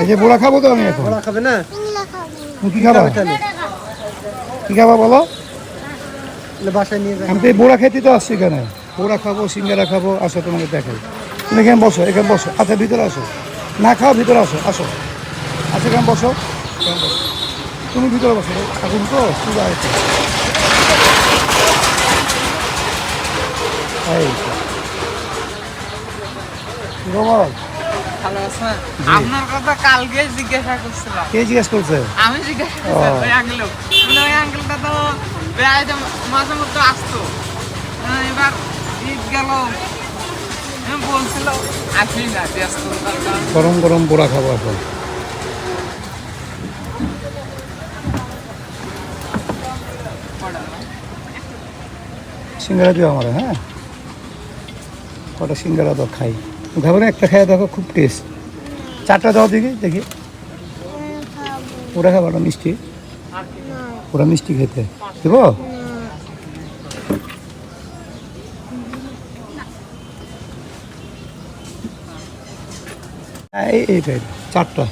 এই যে বোড়া খাব তো আমি এখন। ওরা খাবে না? তুমি কি খাবা? কি খাবা বলো? বাসায় নিয়ে যাবে আমি তো এই বোড়া খেতে তো আসছি এখানে। বোড়া খাব সিঙ্গারা খাব আসো তোমাকে দেখাই। তুমি এখানে বসো এখানে বসো। আচ্ছা ভিতরে আসো। না খাও ভিতরে আসো আসো। আচ্ছা এখানে বসো। এখানে বসো। তুমি ভিতরে বসো। এখন তো সুবিধা আছে এই তো। কি খবর? ভালো আছেন আপনার কথা কালকে জিজ্ঞাসা করছিলাম। কে জিজ্ঞেস করছে? আমি জিজ্ঞাসা করছিলাম ওই আঙ্কেল। মানে ওই আঙ্কেলটা তো বেড়াইতে মাঝে মধ্যে আসতো। এবার ঈদ গেল। আমি বলছিল আসি না ব্যস্ত কারণ। গরম গরম বোড়া খাব এখন। সিঙ্গারা দিও আমার হ্যাঁ? কটা সিঙ্গারা দাও খাই। খাবে না একটা খাই দেখো খুব টেস্ট চারটা দাও দেখি দেখি। ওরা খাব ওটা মিষ্টি? ওরা মিষ্টি খেতে। দেব? হ্যাঁ, এই এইটা, চারটা।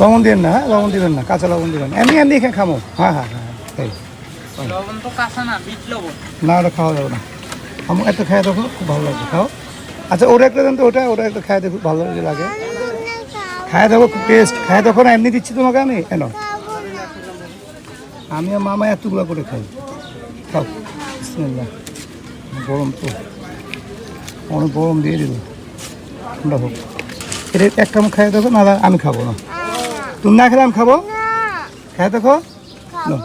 লবণ দিবেন না হ্যাঁ? লবণ দিবেন না কাঁচা লবণ দিবেন এমনি এমনি এখানে খামো। হ্যাঁ হ্যাঁ হ্যাঁ লবণ তো কাঁচা না বিট লবণ। না ওটা খাওয়া যাবে না। আমার একটা খাই দেখো খুব ভালো লাগবে খাও। আচ্ছা ওটা একটা দেন তো ওটা ওটা একটা খাই দেখো ভালো লাগে। লাগে খাই দেখো খুব টেস্ট খাই দেখো না এমনি দিচ্ছি তোমাকে আমি? কেন আমি আর মামা এতগুলো করে খাই। খাও। গরম তো। অনেক গরম দিয়ে দিল। ঠান্ডা হোক। এটা একটা আমি খাই দেখো না আমি খাব না। তুমি না খেলে আমি খাব? খাই দেখো। না।